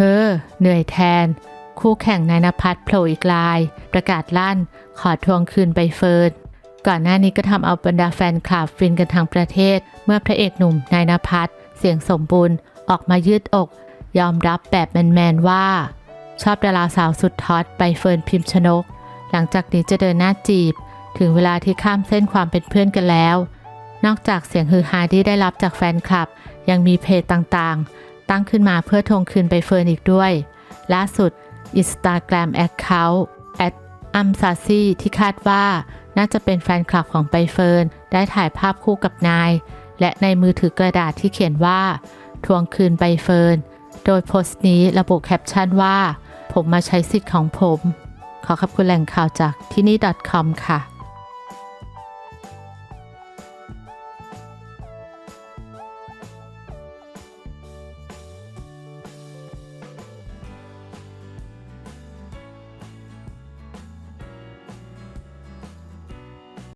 เฮ้อเหนื่อยแทน คู่แข่งนายนภัสโผล่อีกลาย ประกาศลั่น ขอทวงคืนใบเฟิร์นก่อนหน้านี้ก็ทำเอาบรรดาแฟนคลับฟินกันทั้งประเทศ เมื่อพระเอกหนุ่มนายนภัสเสียงสมบูรณ์ ออกมายืดอก ยอมรับแบบแมนๆว่า ชอบดาราสาวสุดฮอตใบเฟิร์นพิมพ์ชนก หลังจากนี้จะเดินหน้าจีบ ถึงเวลาที่ข้ามเส้นความเป็นเพื่อนกันแล้ว นอกจากเสียงฮือฮาที่ได้รับจากแฟนคลับ ยังมีเพจต่างๆ ตั้งขึ้นมาเพื่อทวงคืนใบเฟิร์นอีกด้วย ล่าสุด Instagram Account แอดอัมซาซี่ที่คาดว่าน่าจะเป็นแฟนคลับของใบเฟิร์นได้ถ่ายภาพคู่กับนาย และในมือถือกระดาษที่เขียนว่า ทวงคืนใบเฟิร์นโดยโพสต์นี้ระบุแคปชั่นว่า ผมมาใช้สิทธิ์ของผม ขอขอบคุณแหล่งข่าวจากที่นี่ .com ค่ะ